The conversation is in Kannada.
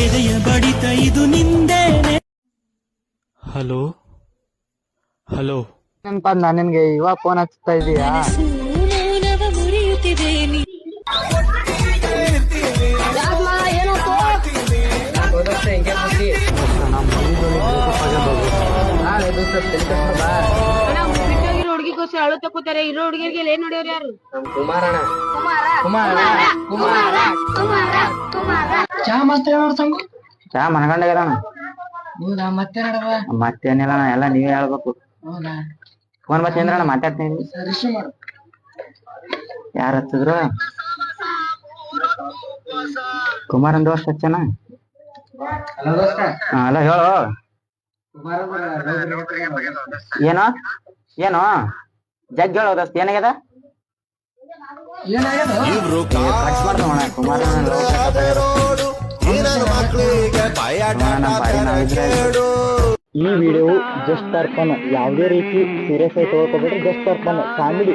ಎದೆಯ ಬಡಿತ ಇದು ನಿಂದೇನೆ. ಹಲೋ? ಹಲೋ? ನೆನ್ಪಂದ ನಿನ್ಗೆ ಇವಾಗ ಫೋನ್ ಹಚ್ತಾ ಇದೀಯಾ? ಹುಡುಗಿಗೋಸ್ಕರ ಅಳು ತಕ್ಕೋತಾರೆ ಇರೋ ಹುಡುಗಿಯರ್ಗೆ ಏನ್ ನೋಡ್ಯಾರ ಯಾರು ಚಾ ಮನಗಂಡಾಗಿರೋಣ ಮತ್ತೇನಿಲ್ಲ ಅಣ್ಣ, ಎಲ್ಲ ನೀವೇ ಹೇಳ್ಬೇಕು. ಫೋನ್ ಮಾತಾಡ್ತೀನಿ. ಯಾರ ಹತ್ತಿದ್ರು? ಕುಮಾರನ್ ದೋಸ್ತ. ಹಚ್ಚನ ಹಾ, ಅಲ್ಲ ಹೇಳು ಏನೋ? ಏನೋ? ಜಗ್ ಹೇಳೋ ದೋಸ್ತ ಏನಾಗ್ಯದ? ಅಣ್ಣ, ಕುಮಾರನ ಈ ವಿಡಿಯೋ ಜಸ್ಟ್ ಅರ್ಪಣ. ಯಾವುದೇ ರೀತಿ ಸೀರಿಯಸ್ ಆಗಿ ತಗೋಬೇಡ್ರಿ ಜಸ್ಟ್ ಅರ್ಪಣ. ಫ್ಯಾಮಿಲಿ